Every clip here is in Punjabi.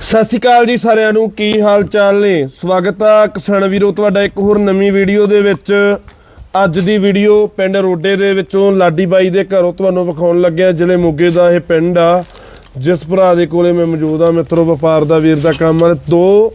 ਸਤਿ ਸ਼੍ਰੀ ਅਕਾਲ ਜੀ ਸਾਰਿਆਂ ਨੂੰ, ਕੀ ਹਾਲ ਚਾਲ ਨੇ? ਸਵਾਗਤ ਆ ਕਿਸਾਨ ਵੀਰੋ, ਤੁਹਾਡਾ ਇੱਕ ਹੋਰ ਨਵੀਂ ਵੀਡੀਓ ਦੇ ਵਿੱਚ। ਅੱਜ ਦੀ ਵੀਡੀਓ ਪਿੰਡ ਰੋਡੇ ਦੇ ਵਿੱਚੋਂ ਲਾਡੀ ਬਾਈ ਦੇ ਘਰੋਂ ਤੁਹਾਨੂੰ ਵਿਖਾਉਣ ਲੱਗਿਆ, ਜ਼ਿਲ੍ਹੇ ਮੋਗੇ ਦਾ ਇਹ ਪਿੰਡ ਆ। ਜਿਸ ਭਰਾ ਦੇ ਕੋਲੇ ਮੈਂ ਮੌਜੂਦ ਆ, ਮਿੱਤਰੋ, ਵਪਾਰ ਦਾ ਵੀਰ ਦਾ ਕੰਮ ਆ। ਦੋ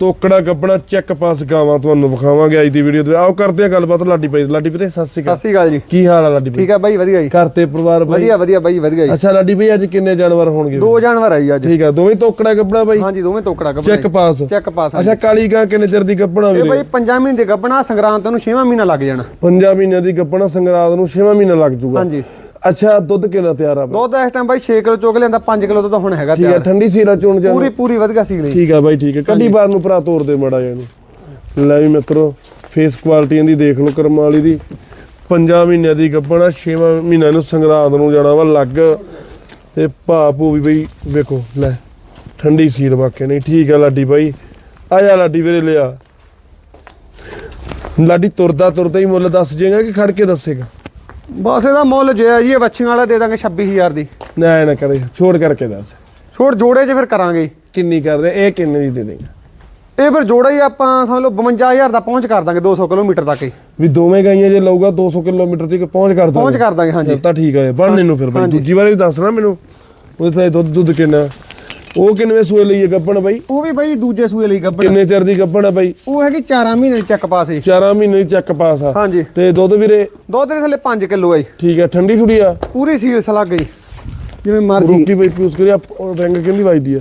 ਤੋਕੜਾ ਗੱਬਣਾ ਚੈੱਕ ਪਾਸ ਗਾਵਾਂ ਤੁਹਾਨੂੰ ਵਿਖਾਵਾਂਗੇ ਅੱਜ ਦੀ ਵੀਡੀਓ ਦੇ ਆਓ ਕਰਦੇ ਆ ਗੱਲਬਾਤ ਲਾਡੀ ਦੀ। ਲਾਡੀ ਵੀਰੇ ਸਤਿ ਸ਼੍ਰੀ ਸਤਿ ਅਕਾਲ ਸ਼੍ਰੀ ਅਕਾਲ ਜੀ। ਕੀ ਹਾਲ ਆ ਲਾਡੀ ਬਾਈ ਠੀਕ ਆ ਬਾਈ ਵਧੀਆ ਜੀ। ਘਰ ਤੇ ਪਰਿਵਾਰ ਬਾਈ? ਵਧੀਆ ਵਧੀਆ ਬਾਈ ਵਧੀਆ ਜੀ। ਅੱਛਾ ਲਾਡੀ ਬਾਈ ਅੱਜ ਕਿੰਨੇ ਜਾਨਵਰ ਹੋਣਗੇ? ਦੋ ਜਾਨਵਰ ਆ ਜੀ ਅੱਜ। ਠੀਕ ਆ ਦੋਵੇਂ ਤੋਕੜਾ ਗੱਬਣਾ ਬਾਈ? ਹਾਂਜੀ ਦੋਵੇਂ ਟੋਕੜਾ ਗੱਬਣਾ ਚੈੱਕ ਪਾਸ। ਚੈੱਕ ਪਾਸ ਅੱਛਾ ਕਾਲੀ ਗਾਂ ਕਿੰਨੇ ਚਿਰ ਦੀ ਗੱਬਣਾ ਇਹ ਵੀਰੇ? ਬਾਈ ਪੰਜਾਂ ਮਹੀਨੇ ਦੇ ਗੱਬਣਾ ਸੰਗਰਾਂਦ ਨੂੰ 6ਵਾਂ ਮਹੀਨਾ ਲੱਗ ਜਾਣਾ। ਪੰਜਾਂ ਮਹੀਨਿਆਂ ਦੀ ਗੱਬਣਾ ਸੰਗਰਾਦ ਨੂੰ 6ਵਾਂ ਮਹੀਨਾ ਲੱਗ ਜੂਗਾ ਹਾਂਜੀ। ਅੱਛਾ ਦੁੱਧ ਕਿੰਨਾ ਤਿਆਰ ਆ ਬਾਈ? ਦੁੱਧ ਇਸ ਟਾਈਮ ਬਾਈ 6 ਕਿਲੋ ਚੋਕ ਲਿਆਂਦਾ 5 ਕਿਲੋ ਤਾਂ ਹੁਣ ਹੈਗਾ ਠੀਕ ਆ ਤਿਆਰ। ਠੰਡੀ ਸੀਰਾ ਚੋਣ ਜਾ ਪੂਰੀ ਪੂਰੀ ਵਧੀਆ ਸੀ ਲਈ ਠੀਕ ਆ ਬਾਈ ਠੀਕ ਆ। ਕੱਢੀ ਬਾਰ ਨੂੰ ਭਰਾ ਤੋੜ ਦੇ ਮੜਾ ਇਹਨੂੰ। ਲੈ ਵੀ ਮਿੱਤਰੋ ਫੇਸ ਕੁਆਲਿਟੀ ਇਹਦੀ ਦੇਖ ਲਓ ਕਰਮ ਵਾਲੀ ਦੀ। ਪੰਜਾਂ ਮਹੀਨਿਆਂ ਦੀ ਗੱਬਣਾ 6ਵਾਂ ਮਹੀਨਾ ਨੂੰ ਸੰਗਰਾਦ ਨੂੰ ਜਾਣਾ ਵਾ ਲੱਗ। ਤੇ ਭਾਪੂ ਵੀ ਬਈ ਵੇਖੋ ਲੈ ਠੰਡੀ ਸੀਰ ਵਾਕਿਆ ਨਹੀਂ। ਠੀਕ ਆ ਲਾਡੀ ਬਾਈ। ਆ ਜਾ ਲਾਡੀ ਵੀਰੇ ਲਿਆ। ਲਾਡੀ ਤੁਰਦਾ ਤੁਰਦਾ ਹੀ ਮੁੱਲ ਦੱਸ ਜੇਗਾ ਕਿ ਖੜ ਕੇ ਦੱਸੇਗਾ? ਬਸ ਇਹਦਾ ਮੁੱਲ ਜੇ ਆ ਜੀ ਇਹ ਬੱਚੀਆਂ ਵਾਲਾ ਦੇ ਦਾਂਗੇ 26000 ਦੀ। ਨਾ ਨਾ ਕਰੇ ਛੋੜ ਕਰਕੇ ਦੱਸ। ਛੋੜ ਜੋੜੇ 'ਚ ਫਿਰ ਕਰਾਂਗੇ। ਕਿੰਨੀ ਕਰਦੇ? ਇਹ ਕਿੰਨੇ ਦੀ ਦੇ ਦੇਗਾ ਇਹ ਫਿਰ ਜੋੜਾ ਹੀ ਆਪਾਂ ਸਮਝ ਲਓ 52000 ਦਾ ਪਹੁੰਚ ਕਰ ਦਾਂਗੇ 200 ਕਿਲੋਮੀਟਰ ਤੱਕ ਹੀ। ਵੀ ਦੋਵੇਂ ਗਾਈਆਂ ਜੇ ਲਊਗਾ 200 ਕਿਲੋਮੀਟਰ ਤੱਕ ਪਹੁੰਚ ਕਰ ਦਾਂਗੇ। ਪਹੁੰਚ ਕਰ ਦਾਂਗੇ ਹਾਂਜੀ। ਤਾਂ ਠੀਕ ਆ ਬਣਨੇ ਨੂੰ ਫਿਰ ਬਾਈ। ਦੂਜੀ ਵਾਰ ਵੀ ਦੱਸਣਾ ਮੈਨੂੰ। ਉਹਦੇ ਤੇ ਦੁੱਧ ਦੁੱਧ ਕਿੰਨਾ? ਉਹ ਕਿੰਨੇ ਸੂਏ ਲਈ ਹੈ ਗੱਪਣ ਬਾਈ? ਉਹ ਵੀ ਬਾਈ ਦੂਜੇ ਸੂਏ ਲਈ ਗੱਬਣ ਕਿੰਨੇ ਚਿਰ ਦੀ ਗੱਪਣ ਆ ਬਾਈ? ਉਹ ਹੈਗੀ 4 ਮਹੀਨੇ ਦੀ ਚੱਕ ਪਾਸ ਹੀ 4 ਮਹੀਨੇ ਦੀ ਚੱਕ ਪਾਸ ਆ। ਹਾਂਜੀ। ਤੇ ਦੁੱਧ ਵੀਰੇ? ਦੁੱਧ ਦੇ ਥੱਲੇ 5 ਕਿਲੋ ਆ ਜੀ। ਠੀਕ ਆ ਠੰਡੀ ਠੁੜੀ ਆ। ਪੂਰੀ ਸੀਲਸ ਲੱਗ ਗਈ ਜਿਵੇਂ ਮਰਜ਼ੀ। ਰੋਟੀ ਬਾਈ ਪਿਊਸ ਕਰਿਆ ਰੰਗ ਕਿੰਦੀ ਵੱਜਦੀ ਆ?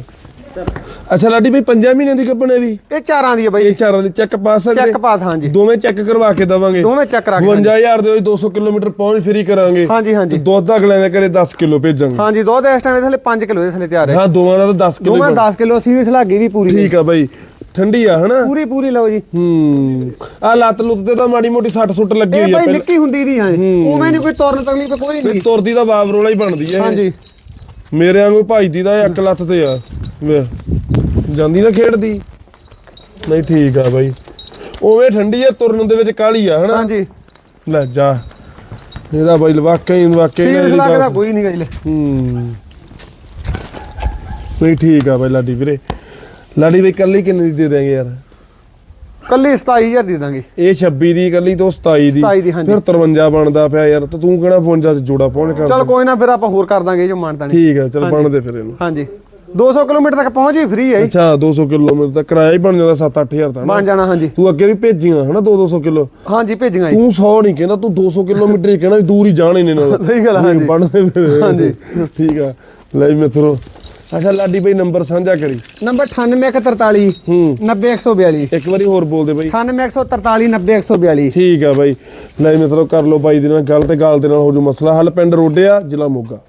ਅੱਛਾ ਲਾਡੀ ਬਾਈ 5 ਮਹੀਨੇ ਦੀ ਗੱਪਣ ਹੈ ਵੀ? ਇਹ ਚਾਰਾਂ ਦੀ ਹੈ ਬਾਈ। ਇਹ ਚਾਰਾਂ ਦੀ ਚੱਕ ਪਾਸ ਆ ਚੈੱਕ? ਪਾਸ ਹਾਂਜੀ। ਦੋਵੇਂ ਚੈੱਕ ਕਰਵਾ ਕੇ ਦਵਾਂਗੇ। ਦੋਵੇਂ ਚੈੱਕ ਰੱਖ 52000 ਦੇ ਵਿੱਚ 200 ਕਿਲੋਮੀਟਰ ਪਹੁੰਚ ਫਰੀ ਕਰਾਂਗੇ। ਹਾਂਜੀ ਹਾਂਜੀ। ਦੁੱਧ ਅਗਲੇ ਦੇ ਘਰੇ 10 ਕਿਲੋ ਭੇਜਾਂਗੇ। ਹਾਂਜੀ ਦੁੱਧ ਇਸ ਟਾਈਮ ਦੇ ਥੱਲੇ 5 ਕਿਲੋ ਦੇ ਥੱਲੇ ਤਿਆਰ ਹੈ। ਹਾਂ ਦੋਵਾਂ ਦਾ ਤਾਂ 10 ਕਿਲੋ ਦੋਵੇਂ 10 ਕਿਲੋ ਸੀਲਸ ਲੱਗ ਵੀ ਪੂਰੀ। ਠੀਕ ਆ ਬਾਈ। ਠੰਡੀ ਆ ਹਨਾ? ਪੂਰੀ ਪੂਰੀ ਲਓ ਜੀ। ਹੂੰ। ਆ ਲੱਤ ਲੁੱਤ ਤੇ ਤਾਂ ਮਾੜੀ ਮੋਟੀ ਸੱਟ ਸੁੱਟ ਲੱਗੀ ਹੋਈ ਆ ਬਾਈ ਪਹਿਲਾਂ। ਨਿੱਕੀ ਹੁੰਦੀ ਦੀ ਹਾਂ। ਉਵੇਂ ਨਹੀਂ ਕੋਈ ਤੁਰਨ ਤਕਲੀਫ ਕੋਈ ਨਹੀਂ। ਤੁਰਦੀ ਦਾ ਬਾਬ ਰੋਲਾ ਹੀ ਬਣਦੀ ਇਹ। ਹਾਂਜੀ। ਮੇਰੇ ਵਾਂਗੂ ਭਾਈਦੀ ਦਾ ਇੱਕ ਲੱਤ ਤੇ ਆ। ਵੇ। ਜਾਂਦੀ ਨਾ ਖੇਡਦੀ? ਨਹੀਂ ਠੀਕ ਆ ਬਾਈ। ਉਵੇਂ ਠੰਡੀ ਆ ਤੁਰਨ ਦੇ ਵਿੱਚ ਕਾਲੀ ਆ ਹਨਾ? ਹਾਂਜੀ। ਲੈ ਜਾ। ਇਹਦਾ ਬਾਈ ਵਾਕਈ ਵਾਕਈ ਇਹਦੀ ਲੱਗਦਾ ਕੋਈ ਨਹੀਂ ਗਈ ਲੈ ਹੂੰ। ਨਹੀਂ ਠੀਕ ਆ ਬਾਈ ਲਾਡੀ ਵੀਰੇ। ਲਾਡੀ ਬਈ ਕੱਲੀ ਕਿੰਨੇ ਦੀ ਦੇ ਦੇਂਗੇ ਯਾਰ? ਕੱਲੀ 27000 ਦੇ ਦਾਂਗੇ। ਇਹ 26 ਦੀ ਕੱਲੀ ਤੋਂ 27 ਦੀ। 27 ਦੀ, ਹਾਂਜੀ। ਫਿਰ 53 ਬਣਦਾ ਪਿਆ ਯਾਰ ਤੇ ਤੂੰ ਕਿਹੜਾ 52 ਚ ਜੋੜਾ ਪਹੁੰਚ ਕਰ ਚਲ ਕੋਈ ਨਾ ਫਿਰ ਆਪਾਂ ਹੋਰ ਕਰ ਦਾਂਗੇ ਜੋ ਮਾਨਤਾ ਨਹੀਂ ਠੀਕ ਆ ਚਲ ਬਣਦੇ ਫਿਰ ਇਹਨੂੰ। ਹਾਂਜੀ। 200 ਕਿਲੋਮੀਟਰ ਤੱਕ ਪਹੁੰਚ ਹੀ ਫ੍ਰੀ ਹੈ ਜੀ। ਅੱਛਾ 200 ਕਿਲੋਮੀਟਰ ਦਾ ਕਿਰਾਇਆ ਹੀ ਬਣ ਜਾਂਦਾ 7-8000 ਦਾ ਨਾ? ਬਣ ਜਾਣਾ ਹਾਂਜੀ। ਤੂੰ ਅੱਗੇ ਵੀ ਭੇਜੀਆਂ ਹਨਾ 2-200 ਕਿਲੋ? ਹਾਂਜੀ ਭੇਜਾਂਗਾ ਜੀ। ਤੂੰ 100 ਨਹੀਂ ਕਹਿੰਦਾ ਤੂੰ 200 ਕਿਲੋਮੀਟਰ ਹੀ ਕਹਿਣਾ ਵੀ ਦੂਰ ਹੀ ਜਾਣ ਇਹਨੇ ਨਾਲ। ਸਹੀ ਗੱਲ ਆ, ਹਾਂਜੀ। ਬਣਦੇ ਹਾਂਜੀ। ਠੀਕ ਆ। ਲੈ ਜੀ ਮਿੱਤਰੋ ਅੱਛਾ ਲਾਡੀ ਬਈ ਨੰਬਰ ਸਾਂਝਾ ਕਰੀ। ਨੰਬਰ 98143 ਹੂੰ। 90142 ਇੱਕ ਵਾਰੀ ਹੋਰ ਬੋਲ ਦੇ ਬਈ। 98143 90142 ਠੀਕ ਆ ਬਾਈ। ਲੈ ਮਿੱਤਰੋ ਕਰ ਲਓ ਬਾਈ ਦੇ ਨਾਲ ਗੱਲ ਤੇ ਗਾਲ ਦੇ ਨਾਲ ਹੋ ਜੂ ਮਸਲਾ। ਹੱਲ ਪਿੰਡ ਰੋਡਿਆ ਜ਼ਿਲ੍ਹਾ ਮੋਗਾ।